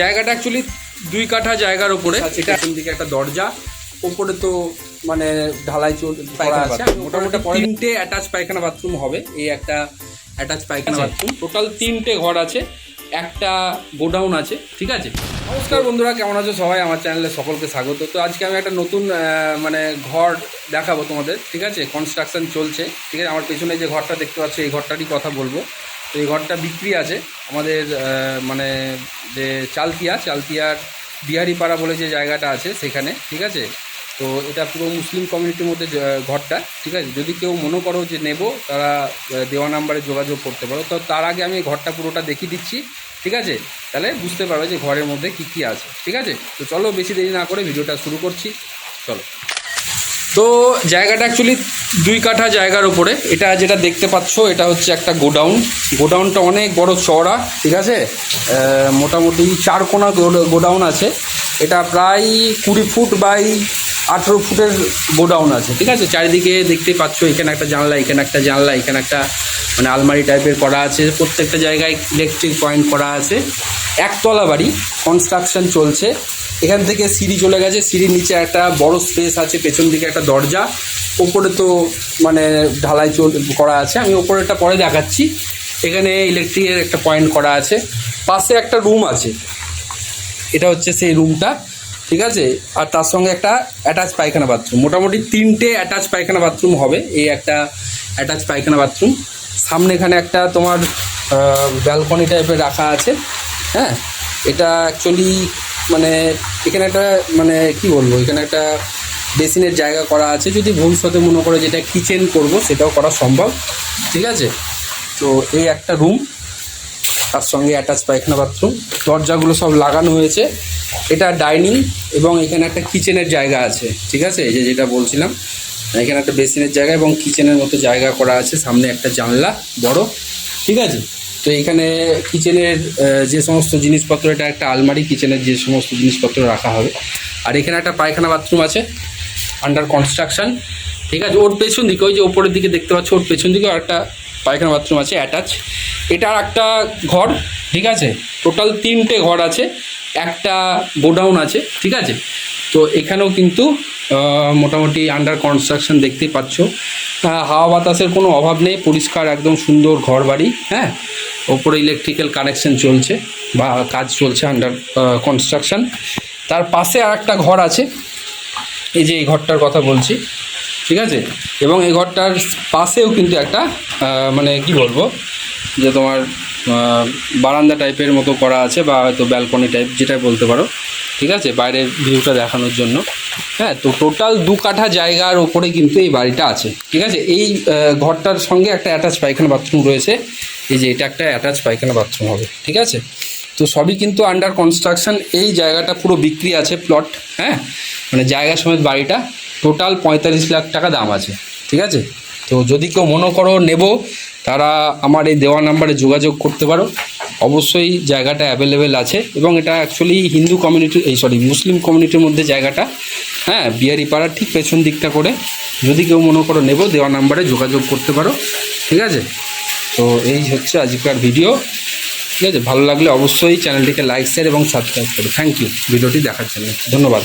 জায়গাটা অ্যাকচুয়ালি দুই কাঠা জায়গার উপরে। এটা পেছন দিকে একটা দরজা ওপরে তো মানে ঢালাই চল মোটামুটি তিনটে অ্যাটাচ পায়খানা বাথরুম হবে এই একটা অ্যাটাচ পায়খানা বাথরুম টোটাল তিনটে ঘর আছে একটা গোডাউন আছে ঠিক আছে? নমস্কার বন্ধুরা কেমন আছো সবাই? আমার চ্যানেলে সকলকে স্বাগত। তো আজকে আমি একটা নতুন মানে ঘর দেখাবো তোমাদের ঠিক আছে? কনস্ট্রাকশন চলছে ঠিক আছে? আমার পেছনে যে ঘরটা দেখতে পাচ্ছ এই ঘরটারই কথা বলব। তো এই ঘরটা বিক্রি আছে। আমাদের মানে যে চালতিয়া, চালতিয়ার বিহারিপাড়া বলে যে জায়গাটা আছে সেখানে, ঠিক আছে? তো এটা পুরো মুসলিম কমিউনিটির মধ্যে ঘরটা, ঠিক আছে? যদি কেউ মনে করো যে নেব, তারা দেওয়া নাম্বারে যোগাযোগ করতে পারো। তো তার আগে আমি ঘরটা পুরোটা দেখিয়ে দিচ্ছি, ঠিক আছে? তাহলে বুঝতে পারবে যে ঘরের মধ্যে কি কি আছে, ঠিক আছে? তো চলো বেশি দেরি না করে ভিডিওটা শুরু করছি। চলো। তো জায়গাটা অ্যাকচুয়ালি দুই কাঠা জায়গার উপরে। এটা যেটা দেখতে পাচ্ছ, এটা হচ্ছে একটা গোডাউন। গোডাউনটা অনেক বড় চওড়া, ঠিক আছে? মোটামুটি চার কোনা গোডাউন আছে। এটা প্রায় কুড়ি ফুট বাই আঠেরো ফুটের গোডাউন আছে, ঠিক আছে? চারিদিকে দেখতে পাচ্ছ, এখানে একটা জানলা, এখানে একটা জানলা, এখানে একটা মানে আলমারি টাইপের করা আছে, প্রত্যেকটা জায়গায় ইলেকট্রিক পয়েন্ট করা আছে। একতলা বাড়ি কনস্ট্রাকশন চলছে। এখান থেকে সিঁড়ি চলে গেছে, সিঁড়ির নিচে একটা বড় স্পেস আছে, পেছন দিকে একটা দরজা। ওপরে তো মানে ঢালাই চল, করা আছে। আমি ওপরেরটা পরে দেখাচ্ছি। এখানে ইলেকট্রিকের একটা পয়েন্ট করা আছে। পাশে একটা রুম আছে। এটা হচ্ছে সেই রুমটা ঠিক আছে? আর তার সঙ্গে একটা অ্যাটাচ পায়খানা বাথরুম মোটামুটি তিনটে অ্যাটাচ পায়খানা বাথরুম হবে। এই একটা অ্যাটাচ পায়খানা বাথরুম সামনে এখানে একটা তোমার ব্যালকনি টাইপের রাখা আছে। হ্যাঁ? এটা অ্যাকচুয়ালি মানে এখানে একটা মানে কি বলব? এখানে একটা বেসিনের জায়গা করা আছে। যদি ভবিষ্যতে মনে করে যেটা কিচেন করব, সেটাও করা সম্ভব। ঠিক আছে? তো এই একটা রুম তার সঙ্গে অ্যাটাচ পায়খানা বাথরুম দরজাগুলো সব লাগানো হয়েছে। এটা ডাইনিং এবং এখানে একটা কিচেনের জায়গা আছে, ঠিক আছে? এই যে যেটা বলছিলাম, এখানে একটা বেসিনের জায়গা এবং কিচেনের মতো জায়গা করা আছে, সামনে একটা জানলা বড়, ঠিক আছে? তো এখানে কিচেনের যে সমস্ত জিনিসপত্র, এটা একটা আলমারি, কিচেনের যে সমস্ত জিনিসপত্র রাখা হবে। আর এখানে একটা পায়খানা বাথরুম আছে আন্ডার কনস্ট্রাকশন ঠিক আছে? ওর পেছন দিকে, ওই যে ওপরের দিকে দেখতে পাচ্ছ, ওর পেছন দিকেও একটা পায়খানা বাথরুম আছে অ্যাটাচ এটা একটা ঘর, ঠিক আছে? টোটাল তিনটে ঘর আছে। একটা গোডাউন আছে, ঠিক আছে? তো এখানেও কিন্তু মোটামুটি আন্ডার কনস্ট্রাকশন দেখতেই পাচ্ছ। হাওয়া বাতাসের কোনো অভাব নেই, পরিষ্কার একদম সুন্দর ঘর বাড়ি হ্যাঁ? ওপরে ইলেকট্রিক্যাল কানেকশন চলছে বা কাজ চলছে আন্ডার কনস্ট্রাকশন তার পাশে আর একটা ঘর আছে, এই যে এই ঘরটার কথা বলছি, ঠিক আছে? এবং এই ঘরটার পাশেও কিন্তু একটা মানে কি বলব, যে তোমার বারান্দা টাইপের মতো করা আছে বা হয়তো ব্যালকনি টাইপ যেটাই বলতে পারো, ঠিক আছে? বাইরের ভিউটা দেখানোর জন্য। হ্যাঁ তো টোটাল দু কাঠা জায়গার ওপরে কিন্তু এই বাড়িটা আছে, ঠিক আছে? এই ঘরটার সঙ্গে একটা অ্যাটাচ পায়খানা বাথরুম রয়েছে। এই যে এটা একটা অ্যাটাচ পায়খানা বাথরুম হবে, ঠিক আছে? তো সবই কিন্তু আন্ডার কনস্ট্রাকশন এই জায়গাটা পুরো বিক্রি আছে প্লট হ্যাঁ? মানে জায়গা সমেত বাড়িটা। টোটাল পঁয়তাল্লিশ লাখ টাকা দাম আছে, ঠিক আছে? তো যদি কেউ মনে করো নেব, তারা আমার এই দেওয়া নাম্বারে যোগাযোগ করতে পারো। অবশ্যই জায়গাটা অ্যাভেলেবেল আছে এবং এটা অ্যাকচুয়ালি হিন্দু কমিউনিটি এই সরি মুসলিম কমিউনিটির মধ্যে জায়গাটা হ্যাঁ বিহারি পাড়ার ঠিক পেছন দিকটা করে যদি কেউ মনে করো নেব, দেওয়া নাম্বারে যোগাযোগ করতে পারো, ঠিক আছে? তো এই হচ্ছে আজকের ভিডিও ঠিক আছে? ভালো লাগলে অবশ্যই চ্যানেলটিকে লাইক শেয়ার এবং সাবস্ক্রাইব করো। থ্যাংক ইউ ভিডিওটি দেখার জন্য। ধন্যবাদ।